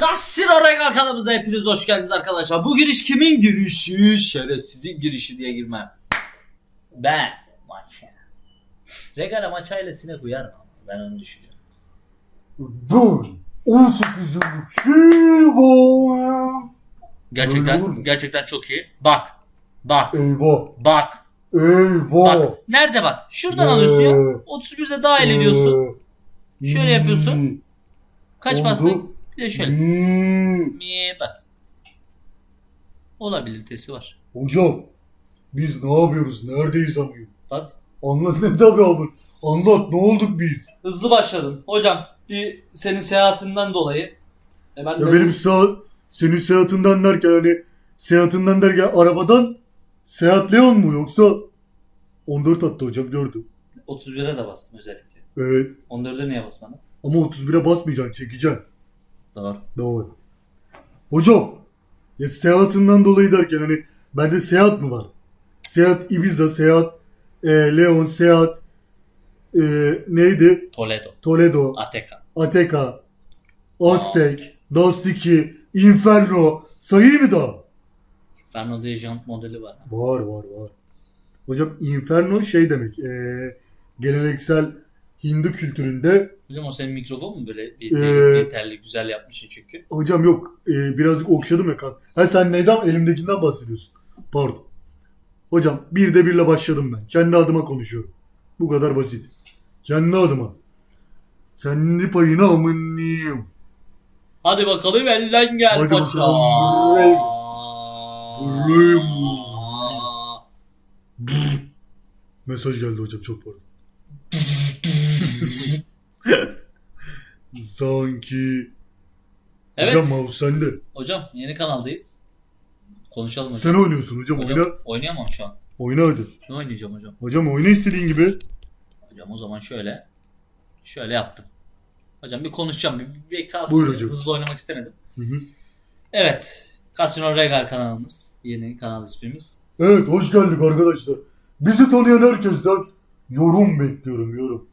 Casino Regal kanalımıza hepiniz hoş geldiniz arkadaşlar. Bu giriş kimin girişi? Şerefsizin girişi diye girmem. Ben maça. Regal'e maç ailesine uyar mı? Ben onu düşünüyorum. Ben 18 yıllık. Gerçekten gerçekten çok iyi. Bak. Bak. Eyvah. Bak. Eyvah. Bak. Nerede bak? Şuradan alıyorsun ya. 31'de dahil ediyorsun. Şöyle yapıyorsun. Kaç bastın? Bir de şöyle. Hmm. Mi bak. Olabilitesi var. Hocam biz ne yapıyoruz? Neredeyiz ama? Tabii. Anlat ne tabi abi. Anlat ne olduk biz? Hızlı başladın. Hocam bir senin seyahatinden dolayı. E ben Ya de- benim saat senin seyahatinden derken hani seyahatinden derken arabadan seyahat Leon mu yoksa 14 attı hocam gördüm. 31'e de bastım özellikle. Evet 14'e niye basmadın? ama 31'e basmayacaksın çekeceksin. Doğru. Doğru. Hocam ya seyahatinden dolayı derken hani bende seyahat mı var? Seyahat Ibiza, seyahat e, Leon, seyahat e, neydi? Toledo. Toledo, Ateka. Ateca, Aztek, Dust 2, Inferno. Sayayım mı daha? Fernando de Jant modeli var. Var var var. Hocam Inferno şey demek. e, geleneksel Hindu kültüründe Hocam o senin mikrofon mu böyle bir Ee, telli güzel yapmışsın çünkü. hocam yok e, birazcık okşadım ya kan. Ha sen neyden elimdekinden bahsediyorsun? Pardon. Hocam bir de birle başladım ben. Kendi adıma konuşuyorum. Bu kadar basit. Kendi adıma. Kendi payına amınıyım. Hadi bakalım elden gel Hadi paşa. bakalım. Mesaj geldi hocam çok pardon. Sanki. Evet. Hocam mouse sende. Hocam yeni kanaldayız. Konuşalım hocam. Sen oynuyorsun hocam. Hocam Oyna. oynayamam şu an. Oyna hadi. Ne oynayacağım hocam? Hocam oyna istediğin gibi. Hocam o zaman şöyle. Şöyle yaptım. Hocam bir konuşacağım. Bir, bir, kalsın. Buyur hocam. Hızlı oynamak istemedim. Hı hı. Evet. Casino Regal kanalımız. Yeni kanal ismimiz. Evet hoş geldik arkadaşlar. Bizi tanıyan herkesten yorum bekliyorum yorum.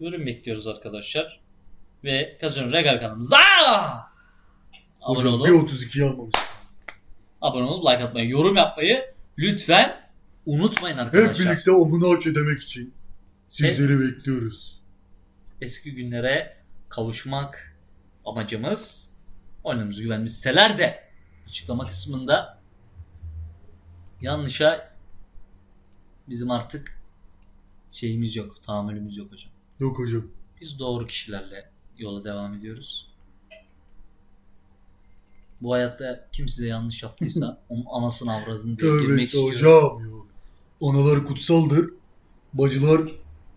Yorum bekliyoruz arkadaşlar. Ve Casino Regal kanalımıza abone Hocam olun. bir 32 almamış. Abone olup like atmayı, yorum yapmayı lütfen unutmayın arkadaşlar. Hep birlikte omunu hak demek için sizleri bekliyoruz. Eski günlere kavuşmak amacımız. Oynadığımız güvenli sitelerde açıklama kısmında yanlışa bizim artık şeyimiz yok, tahammülümüz yok hocam. Yok hocam. Biz doğru kişilerle yola devam ediyoruz. Bu hayatta kim size yanlış yaptıysa onun anasını avradını diye Tövbe girmek istiyorum. hocam yok. Analar kutsaldır. Bacılar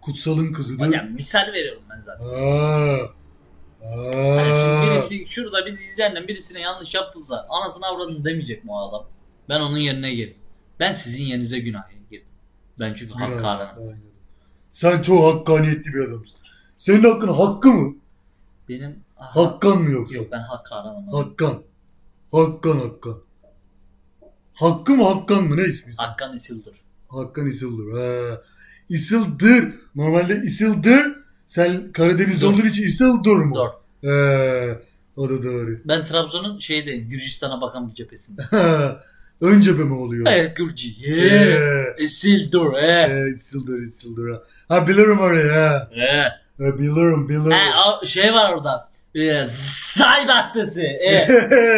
kutsalın kızıdır. Hocam misal veriyorum ben zaten. Ha. Ha. şimdi birisi şurada bizi izleyenler birisine yanlış yaptıysa anasını avradını demeyecek mi o adam? Ben onun yerine girdim. Ben sizin yerinize günah girdim. Ben çünkü Aynen, aynen. Sen çok hakkaniyetli bir adamsın. Senin hakkın hakkı mı? Benim ah, Hakkan mı yoksa? yok ben hak kahramanım. Hakkan. Hakkan hakkan. Hakkı mı hakkan mı ne ismi? Hakkan Isildur. Hakkan Isildur. Ha. Isildur. Normalde Isildur. Sen Karadeniz Dur. olduğun için Isildur mu? Dur. He. O da doğru. Ben Trabzon'un şeyde Gürcistan'a bakan bir cephesinde. Ön cephe mi oluyor? Evet Gürcü. Yeah. Isildur. Eh. Ee, Isildur Isildur. ha. Bilirim orayı ha. Eh. Ha, bilirim bilirim. Ha, o şey var orada. Ee, Say bahsesi. Ee,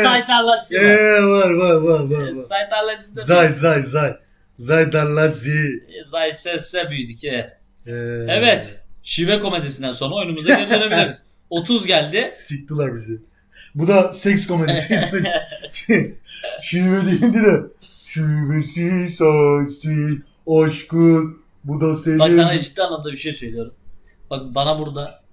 say tarlası var. Ee, var var var var. Ee, var. Say tarlasında. Zay zay zay. Zay darlazi. Ee, Zay sesse büyüdük. Ee. Ee, Evet. Şive komedisinden sonra oyunumuza geri dönebiliriz. 30 geldi. Siktiler bizi. Bu da seks komedisi. Şive değildi de. Şivesi sensin aşkın. Bu da senin. Bak sana ciddi anlamda bir şey söylüyorum. Bak bana burada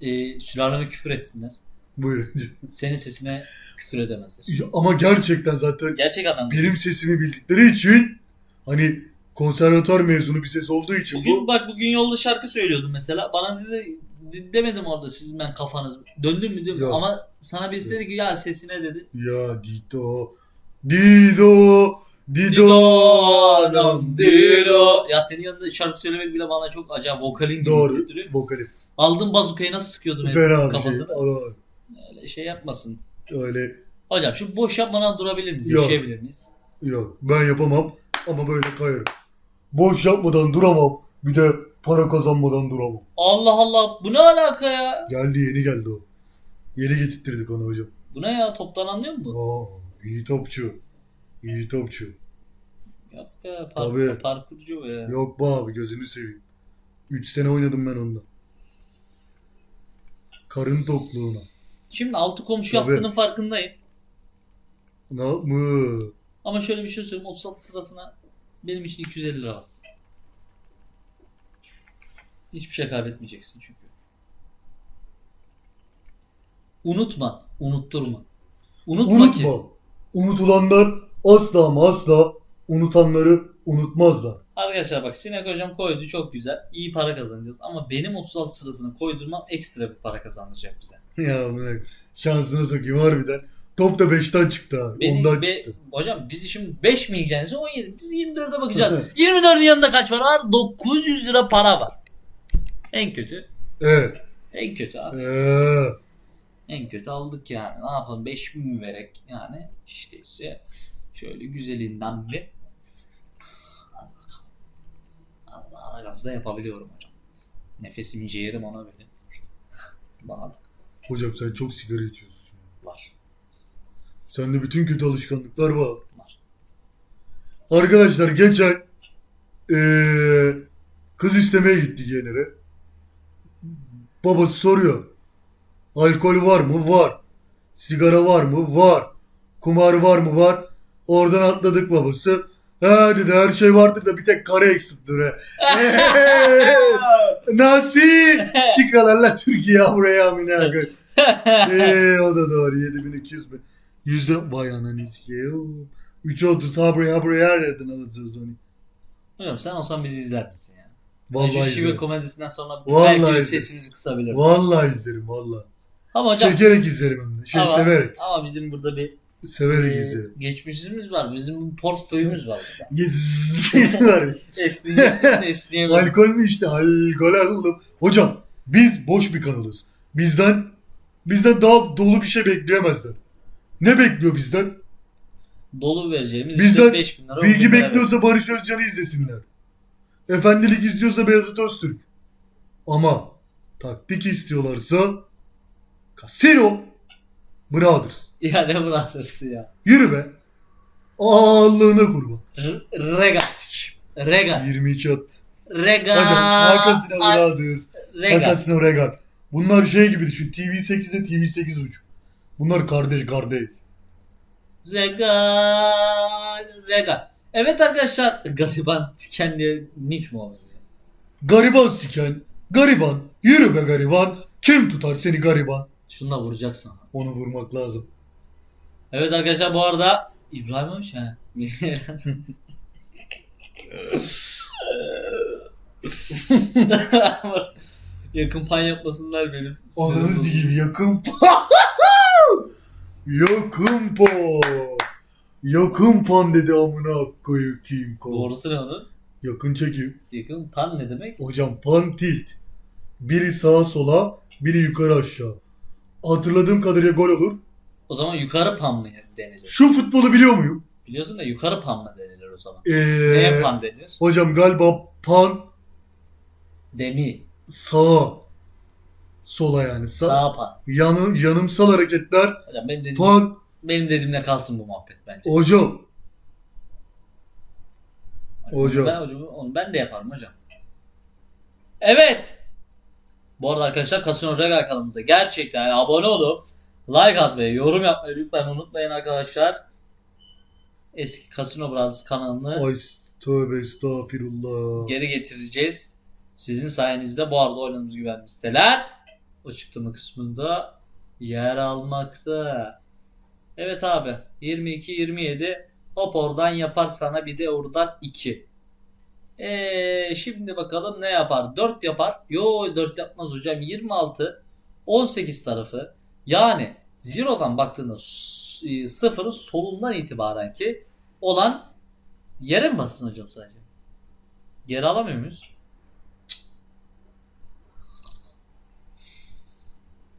e, sülaleme küfür etsinler. Buyurun. Senin sesine küfür edemezler. Ya Ama gerçekten zaten Gerçek anlamda. benim sesimi bildikleri için hani konservatuar mezunu bir ses olduğu için Bugün bu bak bugün yolda şarkı söylüyordum mesela. Bana dedi de- demedim orada sizin ben kafanız. Döndüm mü Yok. ama sana birisi dedi ki ya sesine dedi. ya Dido Dido Dido anam Dido Ya senin yanında şarkı söylemek bile bana çok acayip vokalin gibi Doğru hissettiriyor. vokali Aldım bazukayı nasıl sıkıyordum herifin fena bir şey. Öyle şey yapmasın. Öyle Hocam şu boş yapmadan durabilir miyiz? Yok. Yaşayabilir miyiz? yok ben yapamam ama böyle kayarım. Boş yapmadan duramam. Bir de para kazanmadan duramam. Allah Allah bu ne alaka ya? Geldi yeni geldi o. Yeni getirttirdik onu hocam. Bu ne ya toptan anlıyor musun? Aa, iyi topçu. İyi topçu. Yok be Tabii. parkur, parkurcu be. Yok be abi gözünü seveyim. 3 sene oynadım ben onda. Karın tokluğuna. Şimdi altı komşu Tabii. yaptığının farkındayım. Ne mı? Ama şöyle bir şey söyleyeyim 36 sırasına benim için 250 lira az. Hiçbir şey kaybetmeyeceksin çünkü. Unutma, unutturma. Unutma ki. Unutma. Unutulanlar asla ama asla unutanları unutmazlar. Arkadaşlar bak Sinek hocam koydu çok güzel. İyi para kazanacağız ama benim 36 sırasını koydurmam ekstra bir para kazandıracak bize. Ya bırak. Şansına sokayım harbiden. Top da 5'ten çıktı ha. Benim Ondan be- çıktı. hocam biz şimdi 5 mi ilgilenirse 17. Biz 24'e bakacağız. 24'ün yanında kaç para var? 900 lira para var. En kötü. Evet. En kötü abi. Ee, En kötü aldık yani. Ne yapalım 5000 mi verek yani işte ise şöyle güzelinden bir Hadi bakalım. Ara gazda yapabiliyorum hocam. Nefesim ciğerim ona böyle. Bana hocam sen çok sigara içiyorsun. var. Sende bütün kötü alışkanlıklar var. Var. Arkadaşlar geçen ee, kız istemeye gitti yeğenere. Babası soruyor. Alkol var mı? Var. Sigara var mı? Var. Kumar var mı? Var. Oradan atladık babası. Ha dedi her şey vardır da bir tek kara eksiktir he. Nasıl? Şikalarla Türkiye buraya amına koy. Eee o da doğru 7200 bin. 100 lira vay ananı sikeyim. 3.30 ha buraya ha buraya her yerden alacağız onu. Hocam sen olsan bizi izler misin ya? Vallahi şive izlerim. komedisinden sonra Vallahi belki izlerim. sesimizi kısabilir. Vallahi izlerim vallahi. Ama hocam Çekerek izlerim hem de. Şey ama, severek. ama bizim burada bir Severek e, izlerim. geçmişimiz var. Bizim portföyümüz var. Yes var. Esniyebiliriz, esniyebiliriz. Alkol mü işte? Alkol aldım. Hocam biz boş bir kanalız. Bizden bizden daha dolu bir şey bekleyemezler. Ne bekliyor bizden? Dolu vereceğimiz Bizden işte 5000 lira. Bilgi 10.000 lira bekliyorsa Barış Özcan'ı izlesinler. Efendilik istiyorsa Beyazıt Öztürk. Ama taktik istiyorlarsa Casino Brothers. Ya ne bırakırsın ya. Yürü be. Allah'ına kurban. R- Rega. Rega. 22 at. Rega. Hocam Hakasino Brothers. Rega. Hakasino Regal. Bunlar şey gibi düşün. TV8'de TV8 buçuk. Bunlar kardeş kardeş. Regal. Regal. Evet arkadaşlar. Gariban kendi nick mi olur? ya? Gariban siken. Gariban. Yürü be gariban. Kim tutar seni gariban? Şununla vuracaksın. Onu vurmak lazım. Evet arkadaşlar bu arada İbrahim olmuş ha. Yakın pan yapmasınlar benim. Ananız gibi yakın Yakın po. Yakın pan dedi amına koyayım Kong. Doğrusu ne onun? Yakın çekim. Yakın pan ne demek? Hocam pan tilt. Biri sağa sola, biri yukarı aşağı. Hatırladığım kadarıyla gol olur. O zaman yukarı pan mı denilir? Şu futbolu biliyor muyum? Biliyorsun da yukarı pan mı denilir o zaman? Ee, Neye pan denir? hocam galiba pan Demi. sağa. Sola yani. Sa- Sağ pan. yanı, yanımsal hareketler. Hocam benim dediğim, Pan. benim dediğimle kalsın bu muhabbet bence. Hocam. hocam. Ben, hocam onu ben de yaparım hocam. Evet. Bu arada arkadaşlar Kasino Regal kanalımıza gerçekten abone olup like atmayı, yorum yapmayı lütfen unutmayın arkadaşlar. Eski Casino Brothers kanalını Ay tövbe estağfirullah. geri getireceğiz. Sizin sayenizde bu arada oynadığımız güvenli siteler açıklama kısmında yer almakta. Evet abi 22 27 hop oradan yapar sana bir de oradan 2. Eee şimdi bakalım ne yapar? 4 yapar. Yo 4 yapmaz hocam. 26 18 tarafı. Yani zero'dan baktığında e, sıfırın solundan itibaren ki olan yere mi bassın hocam sadece? Geri alamıyor muyuz?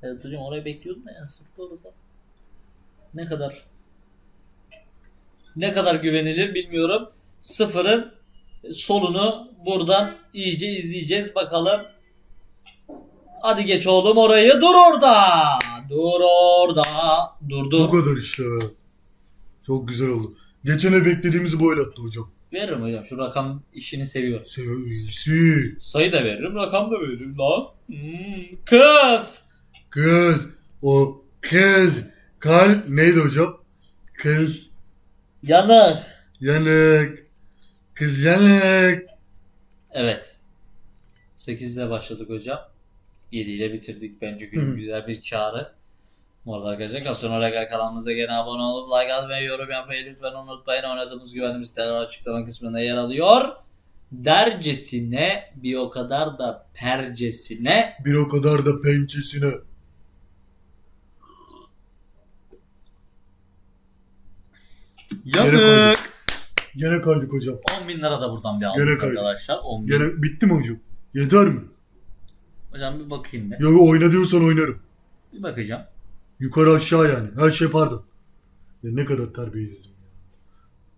Evet hocam orayı bekliyordum da yani sıktı orada. Ne kadar ne kadar güvenilir bilmiyorum. Sıfırın solunu buradan iyice izleyeceğiz bakalım. Hadi geç oğlum orayı. Dur orada. Dur orada. Bu Durdu. kadar işte be. Çok güzel oldu. Geçene beklediğimizi bu el attı hocam. Veririm hocam. Şu rakam işini seviyorum. Seviyor iyisi. Sayı da veririm, rakam da veririm lan. Hmm, kız. Kız. O kız. Kal neydi hocam? Kız. Yanık. Yanık. Kız yanık. Evet. 8'de başladık hocam. 7 ile bitirdik bence günün Hı. güzel bir karı. Bu arada arkadaşlar kasyon olarak kanalımıza gene abone olup like atmayı yorum yapmayı lütfen unutmayın. Oynadığımız güvenli siteler açıklama kısmında yer alıyor. Dercesine bir o kadar da percesine Bir o kadar da pençesine. yanık. Gene kaydık hocam. 10 bin lira da buradan bir Gene aldık kaydık. arkadaşlar. 10 bin. Gene bitti mi hocam? Yeter mi? Hocam bir bakayım bir. Ya oyna diyorsan oynarım. Bir bakacağım. Yukarı aşağı yani. Her şey pardon. Ya ne kadar terbiyesizim ya.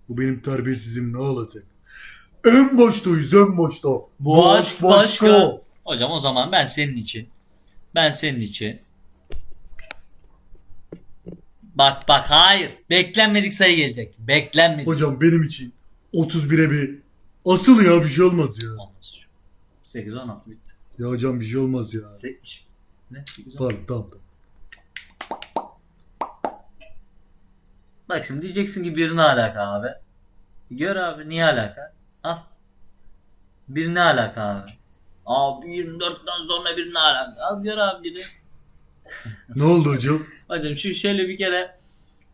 Bu benim terbiyesizliğim ne olacak? En baştayız en başta. Bu aşk başka. Hocam o zaman ben senin için. Ben senin için. Bak bak hayır. Beklenmedik sayı gelecek. Beklenmedik. Hocam benim için 31'e bir asıl ya bir şey olmaz ya. Olmaz. 8 16 bitti. Ya hocam bir şey olmaz ya. 8 ne? 8 Pardon tamam tamam. Bak şimdi diyeceksin ki bir ne alaka abi? Gör abi niye alaka? Al. Bir ne alaka abi? Abi 24'ten sonra bir ne alaka? Al gör abi biri. Ne oldu hocam? Hocam şu şöyle bir kere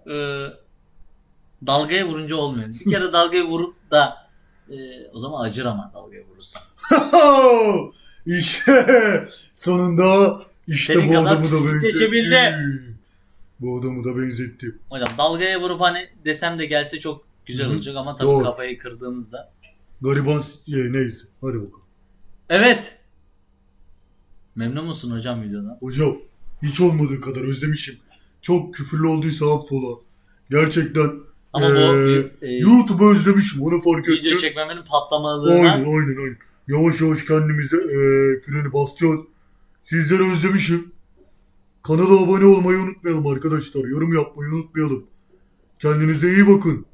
e, dalgaya vurunca olmuyor. Bir kere dalgaya vurup da e, o zaman acır ama dalgaya vurursan. işte sonunda işte Senin bu kadar adamı da pislikleşebildi. benzettim. Bu adamı da benzettim. Hocam dalgaya vurup hani desem de gelse çok güzel Hı hı. olacak ama tabii Doğru. kafayı kırdığımızda. Gariban e, neyse. Hadi bakalım. Evet. Memnun musun hocam videodan? Hocam hiç olmadığı kadar özlemişim. Çok küfürlü olduysa affola. Gerçekten Ama bu Ee, e, YouTube'u özlemişim onu fark ettim. video çekmemenin Aynen patlamalığına aynen aynen. Yavaş yavaş kendimize e, freni basacağız. Sizleri özlemişim. Kanala abone olmayı unutmayalım arkadaşlar. Yorum yapmayı unutmayalım. Kendinize iyi bakın.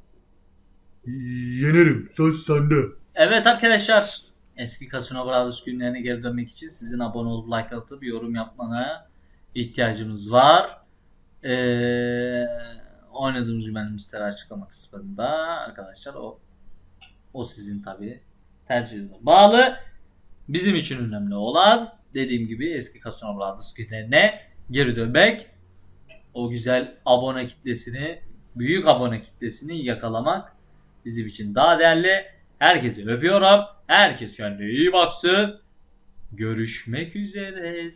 Yenerim. Söz sende. Evet arkadaşlar. Eski Casino Brothers günlerine geri dönmek için sizin abone olup like atıp yorum yapmana ihtiyacımız var. Ee, oynadığımız güvenli açıklama kısmında arkadaşlar o o sizin tabi tercihinize bağlı. Bizim için önemli olan dediğim gibi eski Brothers günlerine geri dönmek. O güzel abone kitlesini, büyük abone kitlesini yakalamak bizim için daha değerli. Herkesi öpüyorum. Herkes kendine iyi baksın. Görüşmek üzere.